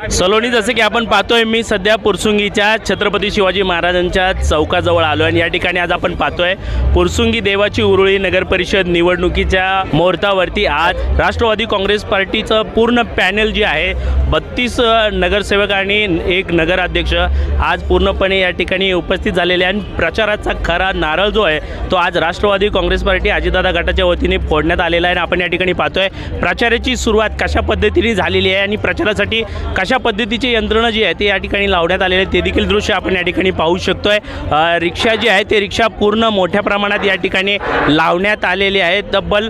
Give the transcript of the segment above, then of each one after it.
सलोनी जसं की आपण पाहतोय मी सध्या पुरसुंगीच्या छत्रपती शिवाजी महाराजांच्या चौकाजवळ आलो आणि या ठिकाणी आज आपण पाहतोय पुरसुंगी देवाची उरुळी नगर परिषद निवडणुकीच्या मुहूर्तावरती. आज राष्ट्रवादी काँग्रेस पार्टीचं पूर्ण पॅनल जे आहे बत्तीस नगरसेवक आणि एक नगराध्यक्ष आज पूर्णपणे या ठिकाणी उपस्थित झालेले आहे आणि प्रचाराचा खरा नारळ जो आहे तो आज राष्ट्रवादी काँग्रेस पार्टी अजितदादा गटाच्या वतीने फोडण्यात आलेला आहे. आणि आपण या ठिकाणी पाहतोय प्रचाराची सुरुवात कशा पद्धतीने झालेली आहे आणि प्रचारासाठी अशा पद्धतीची यंत्रणा जी आहे ते या ठिकाणी लावण्यात आलेले आहे. ते देखील दृश्य आपण या ठिकाणी पाहू शकतो आहे रिक्षा जी आहे ते रिक्षा पूर्ण मोठ्या प्रमाणात या ठिकाणी लावण्यात आलेले आहेत तब्बल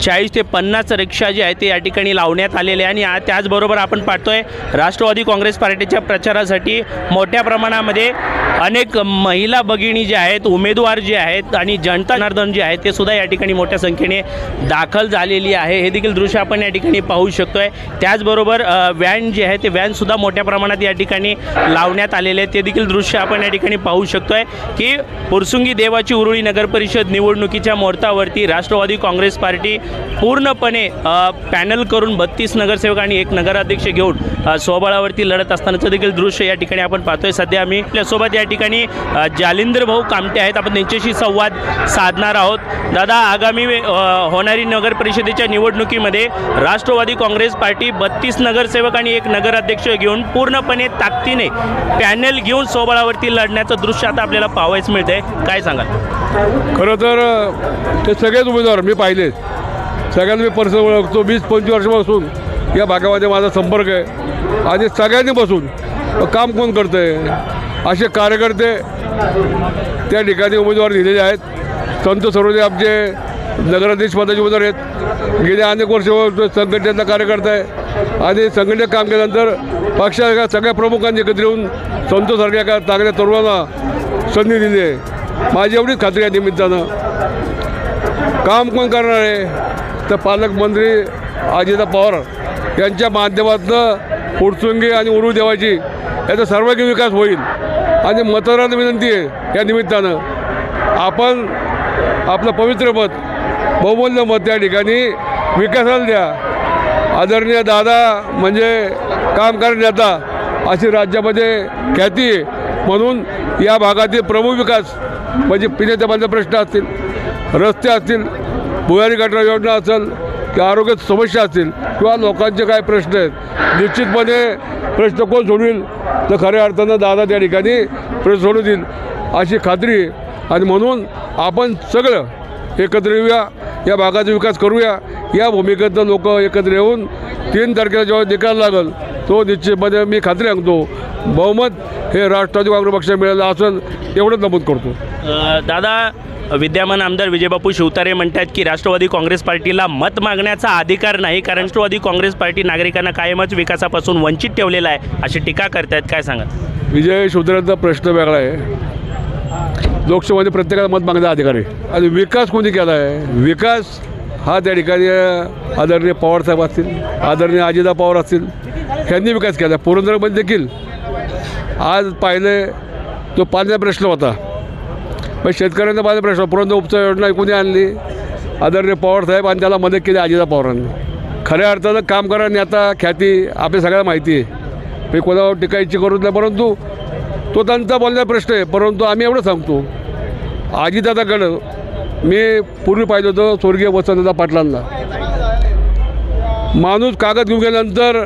चाळीस ते पन्नास रिक्षा जे आहे ते या ठिकाणी लावण्यात आलेले आहे आणि त्याचबरोबर आपण पाहतोय राष्ट्रवादी काँग्रेस पार्टीच्या प्रचारासाठी मोठ्या प्रमाणामध्ये अनेक महिला भगिनी ज्या आहेत उमेदवार जे आहेत आणि जनता जनार्दन जे आहेत ते सुद्धा या ठिकाणी मोठ्या संख्येने दाखल झालेली आहे. हे देखील दृश्य आपण या ठिकाणी पाहू शकतोय. त्याचबरोबर व्हॅन जे आहे ते व्हॅनसुद्धा मोठ्या प्रमाणात या ठिकाणी लावण्यात आलेले आहे ते देखील दृश्य आपण या ठिकाणी पाहू शकतोय की पुरसुंगी देवाची उरुळी नगरपरिषद निवडणुकीच्या मुहूर्तावरती राष्ट्रवादी काँग्रेस पार्टी पूर्णपणे पॅनल करून बत्तीस नगरसेवक आणि एक नगराध्यक्ष घेऊन स्वबळावरती लढत असतानाचं देखील दृश्य या ठिकाणी आपण पाहतोय. सध्या आम्ही आपल्यासोबत या ठिकाणी जालिंद्र भाऊ कामटे आहेत. आपण त्यांच्याशी संवाद साधणार आहोत. दादा आगामी होणारी नगर परिषदेच्या निवडणुकीमध्ये राष्ट्रवादी काँग्रेस पार्टी बत्तीस नगरसेवक आणि एक नगराध्यक्ष घेऊन पूर्णपणे ताकदीने पॅनल घेऊन स्वबळावरती लढण्याचं दृश्य आता आपल्याला पाहावयास मिळतंय. काय सांगाल? खरं तर ते सगळेच उमेदवार मी पाहिलेत सगळ्यांना मी पर्सन ओळखतो. वीस पंचवीस वर्षापासून या भागामध्ये माझा संपर्क आहे. आणि सगळ्यांनी बसून काम कोण करतं आहे असे कार्यकर्ते त्या ठिकाणी उमेदवार दिलेले आहेत. संत सर्वजे आमचे नगराध्यक्ष पदाचे उमेदवार आहेत. गेल्या अनेक वर्ष संघटनेचा कार्यकर्ता आहे. आणि संघटनेत काम केल्यानंतर पक्षाच्या सगळ्या प्रमुखांनी एकत्र येऊन संतोषसारख्या एका चांगल्या तरुणांना संधी दिली आहे. माझी एवढीच खात्री आहे निमित्तानं. काम कोण करणार आहे? तर पालकमंत्री अजिता पवार यांच्या माध्यमातून पुरचुंगी आणि उरू देवाची याचा सर्वांगीण विकास होईल. आणि मतदारांना विनंती आहे या निमित्तानं. आपण आपलं पवित्र मत बहुमूल्य मत त्या ठिकाणी विकासाला द्या. आदरणीय दादा म्हणजे काम नेता अशी राज्यामध्ये ख्याती आहे. म्हणून या भागातील प्रमुख विकास म्हणजे पिण्याच्या पाण्याचा प्रश्न असतील रस्ते असतील भुयारी गटर योजना असेल किंवा आरोग्य समस्या असतील किंवा लोकांचे काय प्रश्न आहेत निश्चितपणे प्रश्न कोण सोडवील तर खऱ्या अर्थानं दादा त्या ठिकाणी प्रश्न सोडून देईल. अशी खात्री आणि म्हणून आपण सगळं एकत्र येऊया या भागाचा विकास करूया या भूमिकेतनं लोक एकत्र येऊन तीन तारखेला जेव्हा निकाल लागल तो निश्चितपणे मी खात्री सांगतो बहुमत हे राष्ट्रवादी काँग्रेस पक्ष मिळालं असेल एवढंच नमूद करतो. दादा विद्यमान आमदार विजयबापू शिवतारे म्हणतात की राष्ट्रवादी काँग्रेस पार्टीला मत मागण्याचा अधिकार नाही कारण राष्ट्रवादी काँग्रेस पार्टी नागरिकांना कायमच विकासापासून वंचित ठेवलेला आहे अशी टीका करतायत. काय सांगा विजय शिवतऱ्यांचा प्रश्न वेगळा आहे. लोकसभेमध्ये प्रत्येकाला मत मागण्याचा अधिकार आहे. आणि विकास कोणी केला आहे? विकास हा त्या ठिकाणी आदरणीय पवारसाहेब असतील आदरणीय अजिता पवार असतील ह्यांनी विकास केला. पुरंदरमध्ये देखील आज पाहिले तो पाण्याचा प्रश्न होता. मग शेतकऱ्यांचा माझा प्रश्न पुरंदर उपचार योजना कोणी आणली. आदरणीय पवारसाहेब आणि त्याला मदत केली अजिता पवारांनी. खऱ्या अर्थानं काम करा नेता ख्याती आपल्या सगळ्याला माहिती आहे. मी कोणावर टिकायची करू नाही परंतु तो त्यांचा बोलण्याचा प्रश्न आहे परंतु आम्ही एवढं सांगतो. अजितदादाकडं मी पूर्वी पाहिलं होतं स्वर्गीय वसंतदा पाटलांना. माणूस कागद घेऊन गेल्यानंतर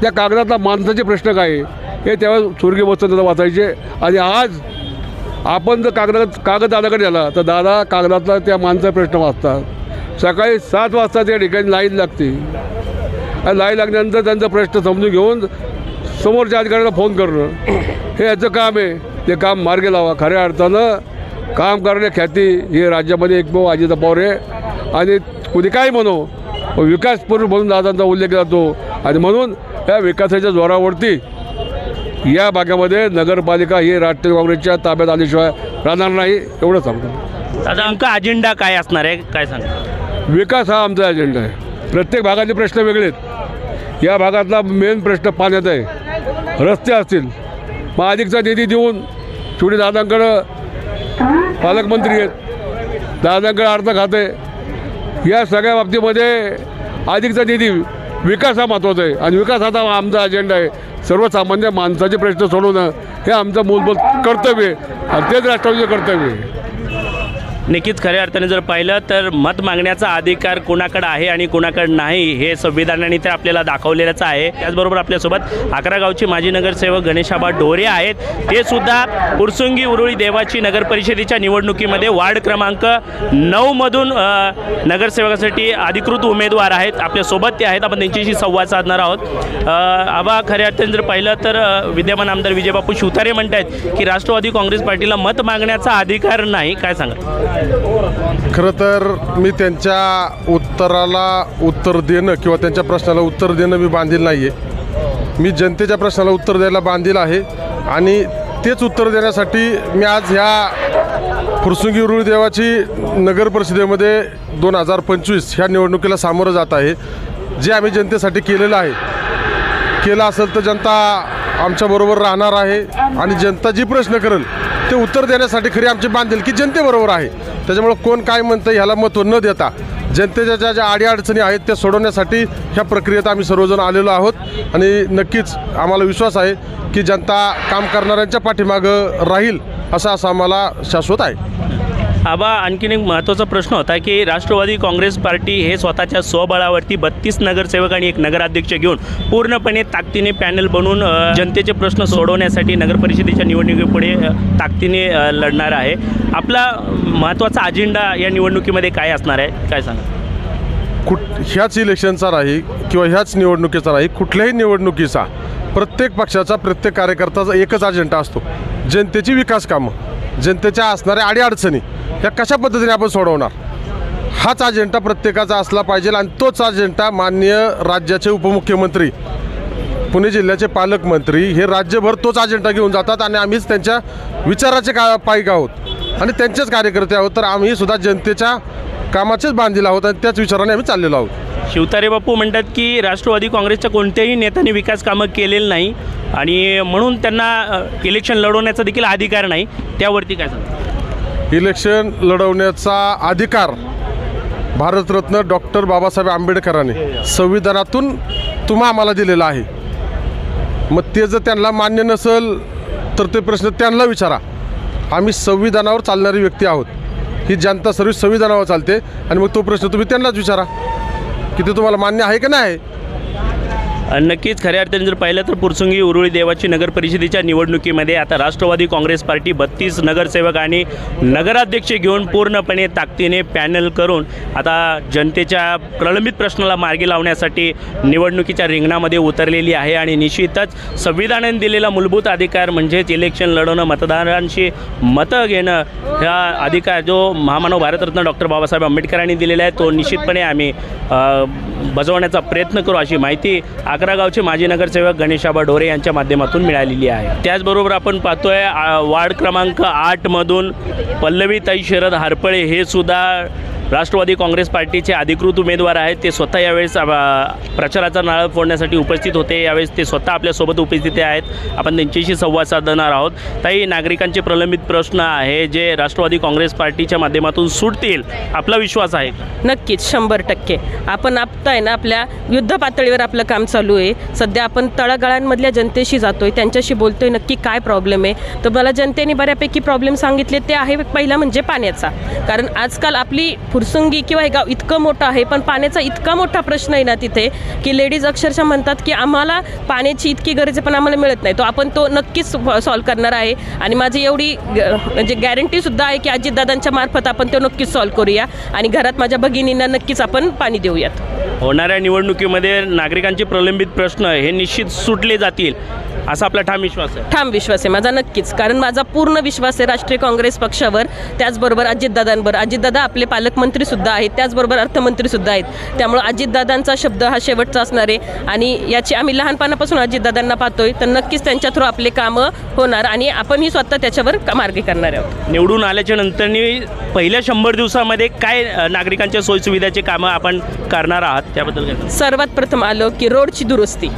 त्या कागदातला माणसाचे प्रश्न काय आहे हे तेव्हा स्वर्गीय वसंतदा वाचायचे आणि आज आपण जर कागद कागद दादाकडे गेला तर दादा कागदातला त्या माणसा प्रश्न वाचतात. सकाळी सात वाजता त्या ठिकाणी लाईन लागते. आणि लाईन लागल्यानंतर त्यांचा प्रश्न समजून घेऊन समोरच्या अधिकाऱ्याला फोन करणं. हे याचं काम आहे. ते काम मार्गे लावा. खऱ्या अर्थानं काम करण्या ख्याती हे राज्यामध्ये एकमेव आजीचा पवार आहे. आणि कुणी काय म्हणू पण विकास पुरुष म्हणून दादांचा उल्लेख जातो. आणि म्हणून या विकासाच्या जोरावरती या भागामध्ये नगरपालिका ही राष्ट्रीय काँग्रेसच्या ताब्यात आल्याशिवाय राहणार नाही एवढं सांगतो. दादा आमचा अजेंडा काय असणार आहे? काय सांगा विकास हा आमचा अजेंडा आहे. प्रत्येक भागातले प्रश्न वेगळे आहेत. या भागातला मेन प्रश्न पाण्याचा आहे. रस्ते असतील. मग अधिकचा निधी देऊन शेवटी दादांकडं पालकमंत्री आहेत. दादांकडे अर्थ खाते. या सगळ्या बाबतीमध्ये अधिकचा निधी विकास हा महत्त्वाचा आहे. आणि विकास हा आमचा अजेंडा आहे. सर्वसामान्य माणसाचे प्रश्न सोडवणं हे आमचं मूलभूत कर्तव्य आहे. आणि तेच राष्ट्रवादीचं कर्तव्य आहे. नक्कीच खऱ्या अर्थाने जर पाहिलं तर मत मागण्याचा अधिकार कोणाकडे आहे आणि कोणाकडे नाही हे संविधानाने तर आपल्याला दाखवलेलंच आहे. त्याचबरोबर आपल्यासोबत अकरा गावचे माजी नगरसेवक गणेशाबा ढोरे आहेत. ते सुद्धा पुरसुंगी उरुळी देवाची नगर परिषदेच्या निवडणुकीमध्ये वार्ड क्रमांक नऊमधून नगरसेवकासाठी अधिकृत उमेदवार आहेत. आपल्यासोबत ते आहेत. आपण त्यांच्याशी संवाद साधणार आहोत. आबा खऱ्या अर्थाने जर पाहिलं तर विद्यमान आमदार विजयबापू शिवतारे म्हणत आहेत की राष्ट्रवादी काँग्रेस पार्टीला मत मागण्याचा अधिकार नाही. काय सांगा खरं तर मी त्यांच्या उत्तराला उत्तर देणं किंवा त्यांच्या प्रश्नाला उत्तर देणं मी बांधील नाही आहे मी जनतेच्या प्रश्नाला उत्तर द्यायला बांधील आहे आणि तेच उत्तर देण्यासाठी मी आज ह्या फुरसुंगी उरुळी देवाची नगर परिषदेमध्ये दोन हजार पंचवीस ह्या निवडणुकीला सामोरं जात आहे. जे आम्ही जनतेसाठी केलेलं आहे. केलं असेल तर जनता आमच्याबरोबर राहणार आहे आणि जनता जी प्रश्न करेल ते उत्तर देण्यासाठी खरी आमची बांधील की जनतेबरोबर आहे. त्याच्यामुळं कोण काय म्हणतं ह्याला महत्त्व न देता जनतेच्या ज्या ज्या अडीअडचणी आहेत त्या सोडवण्यासाठी ह्या प्रक्रियेत आम्ही सर्वजण आलेलो आहोत. आणि नक्कीच आम्हाला विश्वास आहे की जनता काम करणाऱ्यांच्या पाठीमागं राहील असा असा आम्हाला शाश्वत आहे. आबा आणखीन एक महत्त्वाचा प्रश्न होता की राष्ट्रवादी काँग्रेस पार्टी हे स्वतःच्या स्वबळावरती बत्तीस नगरसेवक आणि एक नगराध्यक्ष घेऊन पूर्णपणे ताकदीने पॅनल बनवून जनतेचे प्रश्न सोडवण्यासाठी नगरपरिषदेच्या निवडणुकीपुढे ताकदीने लढणार आहे. आपला महत्त्वाचा अजेंडा या निवडणुकीमध्ये काय असणार आहे? काय सांगा? कुठ ह्याच इलेक्शनचा राही किंवा ह्याच निवडणुकीचा राही कुठल्याही निवडणुकीचा प्रत्येक पक्षाचा प्रत्येक कार्यकर्त्याचा एकच अजेंडा असतो. जनतेची विकास कामं. जनतेच्या असणाऱ्या अडीअडचणी या कशा पद्धतीने आपण सोडवणार? हाच अजेंडा प्रत्येकाचा असला पाहिजे आणि तोच अजेंडा माननीय राज्याचे उपमुख्यमंत्री पुणे जिल्ह्याचे पालकमंत्री हे राज्यभर तोच अजेंडा घेऊन जातात आणि आम्हीच त्यांच्या विचाराचे का पायिक आहोत. आणि त्यांचेच कार्यकर्ते आहोत. तर आम्ही सुद्धा जनतेच्या कामाचेच बांधील आहोत आणि त्याच विचाराने आम्ही चाललेलो आहोत. शिवतारे बापू म्हणतात की राष्ट्रवादी काँग्रेसच्या कोणत्याही नेत्याने विकास कामं केलेलं नाही आणि म्हणून त्यांना इलेक्शन लढवण्याचा देखील अधिकार नाही. त्यावरती काय सांगा इलेक्शन लढवण्याचा अधिकार भारतरत्न डॉक्टर बाबासाहेब आंबेडकरांनी संविधानातून तुम्हा आम्हाला दिलेला आहे. मग ते जर त्यांना मान्य नसेल तर ते प्रश्न त्यांना विचारा. आम्ही संविधानावर चालणारी व्यक्ती आहोत. ही जनता सर्व्हिस संविधानावर चालते आणि मग तो प्रश्न तुम्ही त्यांनाच विचारा. की ते तुम्हाला मान्य आहे का नाही? नक्कीच खऱ्या अर्थाने जर पाहिलं तर पुरसुंगी उरुळी देवाची नगर परिषदेच्या निवडणुकीमध्ये आता राष्ट्रवादी काँग्रेस पार्टी बत्तीस नगरसेवक आणि नगराध्यक्ष घेऊन पूर्णपणे ताकदीने पॅनल करून आता जनतेच्या प्रलंबित प्रश्नाला मार्गी लावण्यासाठी निवडणुकीच्या रिंगणामध्ये उतरलेली आहे आणि निश्चितच संविधानाने दिलेला मूलभूत अधिकार म्हणजेच इलेक्शन लढवणं मतदारांशी मतं घेणं ह्या अधिकार जो महामानव भारतरत्न डॉक्टर बाबासाहेब आंबेडकरांनी दिलेला आहे तो निश्चितपणे आम्ही बजवण्याचा प्रयत्न करू अशी माहिती अकरा गावचे माजी नगरसेवक गणेशाबा ढोरे यांच्या माध्यमातून मिळालेली आहे. त्याचबरोबर आपण पाहतोय वार्ड क्रमांक आठमधून पल्लवीताई शरद हारपळे हे सुद्धा राष्ट्रवादी काँग्रेस पार्टीचे अधिकृत उमेदवार आहेत. ते स्वतः यावेळेस प्रचाराचा नाळ फोडण्यासाठी उपस्थित होते. यावेळेस ते स्वतः आपल्यासोबत उपस्थित आहेत. आपण त्यांच्याशी संवाद साधणार आहोत. ताई नागरिकांचे प्रलंबित प्रश्न आहे जे राष्ट्रवादी काँग्रेस पार्टीच्या माध्यमातून सुटतील. आपला विश्वास आहे. नक्कीच शंभर टक्के. आपण आत्ता आहे ना आपल्या युद्ध पातळीवर आपलं काम चालू आहे. सध्या आपण तळागाळांमधल्या जनतेशी जातोय. त्यांच्याशी बोलतोय. नक्की काय प्रॉब्लेम आहे? तर मला जनतेने बऱ्यापैकी प्रॉब्लेम सांगितले. ते आहे पहिला म्हणजे पाण्याचा. कारण आजकाल आपली फुरसुंगी किंवा हे गाव इतकं मोठं आहे पण पाण्याचा इतका मोठा प्रश्न आहे ना तिथे की लेडीज अक्षरशः म्हणतात की आम्हाला पाण्याची इतकी गरज आहे पण आम्हाला मिळत नाही. तो आपण तो नक्कीच सॉल्व करणार आहे. आणि माझी एवढी म्हणजे गॅरंटीसुद्धा आहे की अजितदादांच्या मार्फत आपण तो नक्कीच सॉल्व करूया. आणि घरात माझ्या भगिनींना नक्कीच आपण पाणी देऊयात. होणाऱ्या निवडणुकीमध्ये नागरिकांचे प्रलंबित प्रश्न हे निश्चित सुटले जातील असा आपला ठाम विश्वास आहे. ठाम विश्वास आहे माझा नक्कीच. कारण माझा पूर्ण विश्वास आहे राष्ट्रीय काँग्रेस पक्षावर. त्याचबरोबर अजितदादांवर अजितदादा आपले पालकमंत्री सुद्धा आहेत त्याचबरोबर अर्थमंत्री सुद्धा आहेत. त्यामुळे अजितदादांचा शब्द हा शेवटचा असणार आहे. आणि याची आम्ही लहानपणापासून अजितदादांना पाहतोय तर नक्कीच त्यांच्या थ्रू आपले कामं होणार आणि आपणही स्वतः त्याच्यावर मार्गी करणार आहोत. निवडून आल्याच्या नंतरनी पहिल्या शंभर दिवसामध्ये काय नागरिकांच्या सोयीसुविधाची कामं आपण करणार आहात? त्याबद्दल? सर्वात प्रथम आलो की रोडची दुरुस्ती.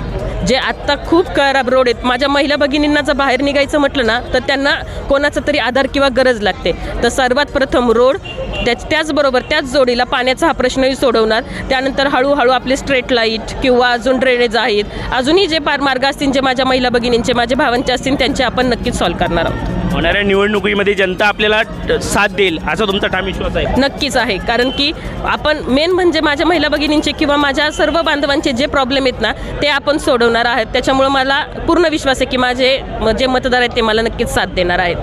जे आत्ता खूप खराब रोड आहेत. माझ्या महिला भगिनींना जर बाहेर निघायचं म्हटलं ना तर त्यांना कोणाचा तरी आधार किंवा गरज लागते. तर सर्वात प्रथम रोड त्याच त्याचबरोबर त्याच जोडीला पाण्याचा हा प्रश्नही सोडवणार. त्यानंतर हळूहळू आपले स्ट्रेट लाइट किंवा अजून ड्रेनेज आहेत. अजूनही जे पार मार्ग असतील जे माझ्या महिला भगिनींचे माझ्या भावांचे असतील त्यांचे आपण नक्कीच सॉल्व करणार आहोत. होणाऱ्या निवडणुकीमध्ये जनता आपल्याला साथ देईल असा तुमचा ठाम विश्वास आहे. नक्कीच आहे कारण की आपण मेन म्हणजे माझ्या महिला भगिनींचे किंवा माझ्या सर्व बांधवांचे जे प्रॉब्लेम आहेत ना ते आपण सोडवणार आहेत. त्याच्यामुळं मला पूर्ण विश्वास आहे की माझे जे मतदार आहेत ते मला नक्कीच साथ देणार आहेत.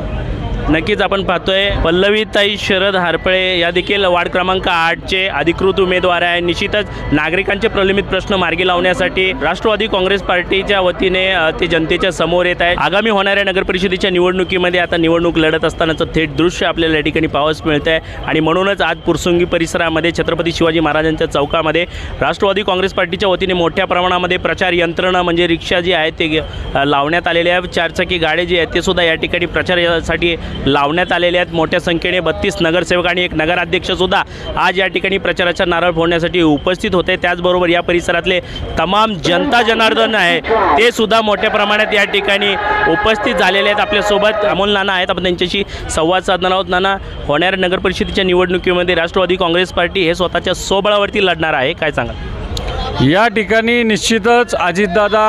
नक्कीच आपण पाहतोय पल्लवीताई शरद हारपळे या देखील वार्ड क्रमांक आठचे अधिकृत उमेदवार आहे. निश्चितच नागरिकांचे प्रलंबित प्रश्न मार्गी लावण्यासाठी राष्ट्रवादी काँग्रेस पार्टीच्या वतीने ते जनतेच्या समोर येत आहे आगामी होणाऱ्या नगरपरिषदेच्या निवडणुकीमध्ये आता निवडणूक लढत असतानाचं थेट दृश्य आपल्याला या ठिकाणी पाहावंच मिळतं आहे आणि म्हणूनच आज पुरसुंगी परिसरामध्ये छत्रपती शिवाजी महाराजांच्या चौकामध्ये राष्ट्रवादी काँग्रेस पार्टीच्या वतीने मोठ्या प्रमाणामध्ये प्रचार यंत्रणा म्हणजे रिक्षा जी आहे ते लावण्यात आलेल्या आहे. चारचाकी गाड्या जे आहेत ते सुद्धा या ठिकाणी प्रचारासाठी लावण्यात आलेले आहेत. मोठ्या संख्येने बत्तीस नगरसेवक आणि एक नगराध्यक्षसुद्धा आज या ठिकाणी प्रचाराचा नारळ फोडण्यासाठी उपस्थित होते. त्याचबरोबर या परिसरातले तमाम जनता जनार्दन आहे ते सुद्धा मोठ्या प्रमाणात या ठिकाणी उपस्थित झालेले आहेत. आपल्यासोबत अमोल नाना आहेत. आपण त्यांच्याशी संवाद साधणार आहोत. नाना होणाऱ्या नगरपरिषदेच्या निवडणुकीमध्ये राष्ट्रवादी काँग्रेस पार्टी हे स्वतःच्या सोबळावरती लढणार आहे. काय सांगा या ठिकाणी निश्चितच अजितदादा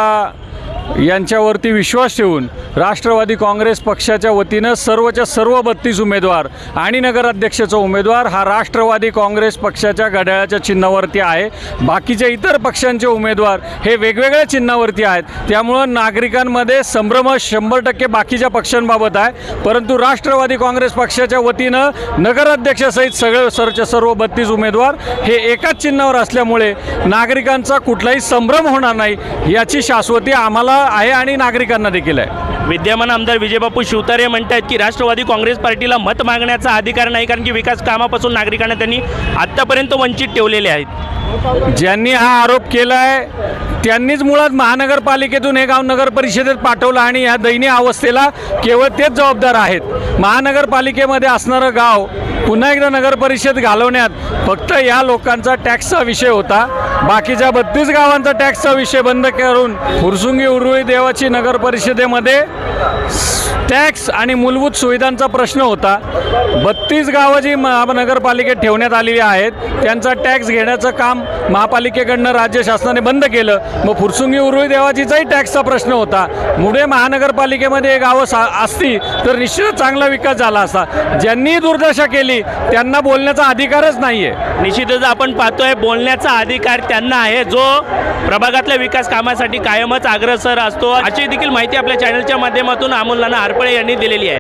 यांच्यावरती विश्वास ठेवून राष्ट्रवादी काँग्रेस पक्षाच्या वतीनं सर्वच्या सर्व बत्तीस उमेदवार आणि नगराध्यक्षाचा उमेदवार हा राष्ट्रवादी काँग्रेस पक्षाच्या घड्याळाच्या चिन्हावरती आहे. बाकीच्या इतर पक्षांचे उमेदवार हे वेगवेगळ्या चिन्हावरती आहेत. त्यामुळं नागरिकांमध्ये संभ्रम शंभर टक्के बाकीच्या पक्षांबाबत आहे. परंतु राष्ट्रवादी काँग्रेस पक्षाच्या वतीनं नगराध्यक्षासहित सगळे सरच्या सर्व बत्तीस उमेदवार हे एकाच चिन्हावर असल्यामुळे नागरिकांचा कुठलाही संभ्रम होणार नाही याची शाश्वती आम्हाला आहे आणि नागरिकांना देखील आहे. विद्यमान आमदार विजयबापू शिवतारे म्हणतात की राष्ट्रवादी काँग्रेस पार्टीला मत मागण्याचा अधिकार नाही कारण की विकास कामापासून नागरिकांना त्यांनी आत्तापर्यंत वंचित ठेवलेले आहेत. ज्यांनी हा आरोप केला आहे त्यांनीच मुळात महानगरपालिकेतून हे गाव नगर परिषदेत पाठवलं आणि या दयनीय अवस्थेला केवळ तेच जबाबदार आहेत. महानगरपालिकेमध्ये असणारं गाव पुन्हा एकदा नगर परिषद घालवण्यात फक्त या लोकांचा टॅक्सचा विषय होता. बाकीच्या बत्तीस गावांचा टॅक्सचा विषय बंद करून फुरसुंगी उरुळी देवाची नगर परिषदेमध्ये टॅक्स आणि मूलभूत सुविधांचा प्रश्न होता. बत्तीस गावं जी महानगरपालिकेत ठेवण्यात आलेली आहेत त्यांचा टॅक्स घेण्याचं काम महापालिकेकडनं राज्य शासनाने बंद केलं. मग फुरसुंगी उर्वी देवाचीचाही टॅक्सचा प्रश्न होता. मुळे महानगरपालिकेमध्ये गावं सा असती तर निश्चितच चांगला विकास झाला असता. ज्यांनी दुर्दशा केली त्यांना बोलण्याचा अधिकारच नाही आहे निश्चितच आपण पाहतोय बोलण्याचा अधिकार त्यांना आहे. जो प्रभागातल्या विकास कामासाठी कायमच अग्रसर असतो. अशी देखील माहिती आपल्या चॅनलच्या माध्यमातून अमोल नाना हरपळे यांनी दिलेली आहे.